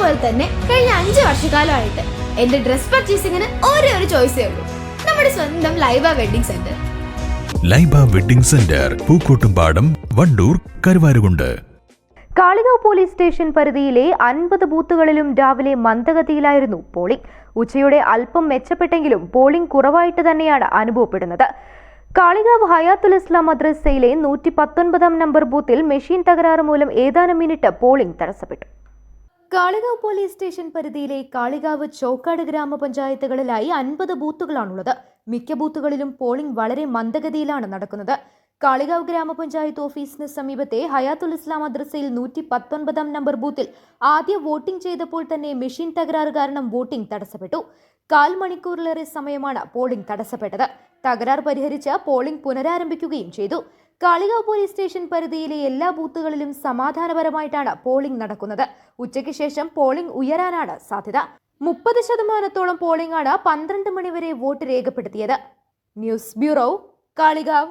പോലെ തന്നെ കഴിഞ്ഞ അഞ്ച് വർഷക്കാലമായിട്ട് എന്റെ ഡ്രസ് പർച്ചേസിങ്ങിന് ഒരേ ഒരു ചോയ്സേ ഉള്ളൂ. നമ്മുടെ സ്വന്തം Laiba wedding centre Laiba wedding centre Pookkottumpadam Wandoor Karuvarakundu. Kalikavu police station പരിധിയിലെ അൻപത് ബൂത്തുകളിലും രാവിലെ മന്ദഗതിയിലായിരുന്നു പോളിംഗ്. ഉച്ചയോടെ അല്പം മെച്ചപ്പെട്ടെങ്കിലും പോളിംഗ് കുറവായിട്ട് തന്നെയാണ് അനുഭവപ്പെടുന്നത്. കാളികാവ് ഹയാത്തുൽ ഇസ്ലാം മദ്രസയിലെ നൂറ്റി പത്തൊൻപതാം നമ്പർ ബൂത്തിൽ മെഷീൻ തകരാറ് മൂലം ഏതാനും മിനിറ്റ് പോളിംഗ് തടസ്സപ്പെട്ടു. കാളികാവ് പോലീസ് സ്റ്റേഷൻ പരിധിയിലെ കാളികാവ് ചോക്കാട് ഗ്രാമപഞ്ചായത്തുകളിലായി അൻപത് ബൂത്തുകളാണുള്ളത്. മിക്ക ബൂത്തുകളിലും പോളിംഗ് വളരെ മന്ദഗതിയിലാണ് നടക്കുന്നത്. കാളികാവ് ഗ്രാമപഞ്ചായത്ത് ഓഫീസിന് സമീപത്തെ ഹയാത്തുൽ ഇസ്ലാം മദ്രസയിൽ നൂറ്റി പത്തൊൻപതാം നമ്പർ ബൂത്തിൽ ആദ്യ വോട്ടിംഗ് ചെയ്തപ്പോൾ തന്നെ മെഷീൻ തകരാറ് കാരണം വോട്ടിംഗ് തടസ്സപ്പെട്ടു. കാൽ മണിക്കൂറിലേറെ സമയമാണ് പോളിംഗ് തടസ്സപ്പെട്ടത്. തകരാർ പരിഹരിച്ച് പോളിംഗ് പുനരാരംഭിക്കുകയും ചെയ്തു. കാളികാവ് പോലീസ് സ്റ്റേഷൻ പരിധിയിലെ എല്ലാ ബൂത്തുകളിലും സമാധാനപരമായിട്ടാണ് പോളിംഗ് നടക്കുന്നത്. ഉച്ചയ്ക്ക് ശേഷം പോളിംഗ് ഉയരാനാണ് സാധ്യത. മുപ്പത് ശതമാനത്തോളം പോളിംഗാണ് പന്ത്രണ്ട് മണിവരെ വോട്ട് രേഖപ്പെടുത്തിയത്. News bureau Kalikavu.